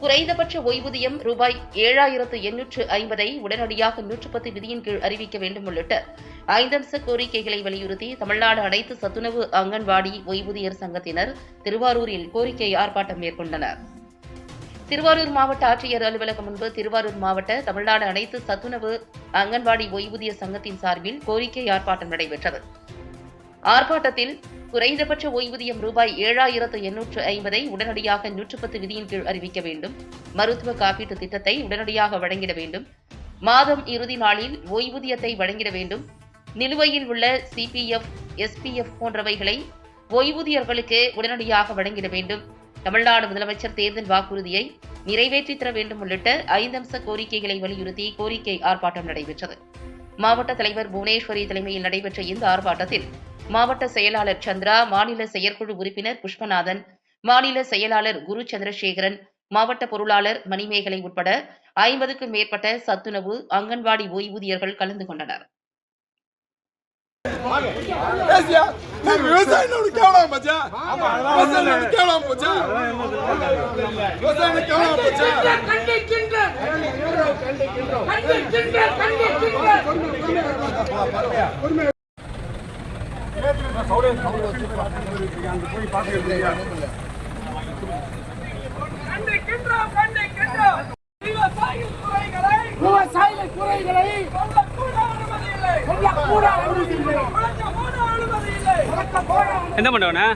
குறைந்தபட்ச ஓய்வூதியம் ரூபாய் ஏழாயிரத்து எண்ணூற்று ஐம்பதை உடனடியாக நூற்று பத்து விதியின் கீழ் அறிவிக்க வேண்டும் உள்ளிட்ட ஐந்தம்ச கோரிக்கைகளை வலியுறுத்தி தமிழ்நாடு அனைத்து சத்துணவு அங்கன்வாடி ஓய்வூதியர் சங்கத்தினர் திருவாரூரில் கோரிக்கை ஆர்ப்பாட்டம் மேற்கொண்டனர். திருவாரூர் மாவட்ட ஆட்சியர் அலுவலகம் முன்பு திருவாரூர் மாவட்ட தமிழ்நாடு அனைத்து சத்துணவு அங்கன்வாடி ஓய்வூதியர் சங்கத்தின் சார்பில் கோரிக்கை ஆர்ப்பாட்டம் நடைபெற்றது. ஆர்ப்பாட்டத்தில் குறைந்தபட்ச ஓய்வூதியம் ரூபாய் ஏழாயிரத்து எண்ணூற்று ஐம்பதை உடனடியாக நூற்று பத்து விதியின் கீழ் அறிவிக்க வேண்டும். மருத்துவ காப்பீட்டு திட்டத்தை உடனடியாக வழங்கிட வேண்டும். மாதம் இறுதி நாளில் ஓய்வூதியத்தை வழங்கிட வேண்டும். நிலுவையில் உள்ள சிபிஎஃப் எஸ்பிஎஃப் போன்றவைகளை ஓய்வூதியர்களுக்கு உடனடியாக வழங்கிட வேண்டும். தமிழ்நாடு முதலமைச்சர் தேர்தல் வாக்குறுதியை நிறைவேற்றித் தர வேண்டும் உள்ளிட்ட ஐந்தம்ச கோரிக்கைகளை வலியுறுத்தி கோரிக்கை ஆர்ப்பாட்டம் நடைபெற்றது. மாவட்ட தலைவர் புவனேஸ்வரி தலைமையில் நடைபெற்ற இந்த ஆர்ப்பாட்டத்தில் மாவட்ட செயலாளர் சந்திரா மாநில செயற்குழு உறுப்பினர் புஷ்பநாதன் மாநில செயலாளர் குரு சந்திரசேகரன் மாவட்ட பொருளாளர் மணிமேகலை உட்பட ஐம்பதுக்கும் மேற்பட்ட சத்துணவு அங்கன்வாடி ஓய்வூதியர்கள் கலந்து கொண்டனர். ஏசியா வழக்க போட என்ன பண்ணுவண்ணா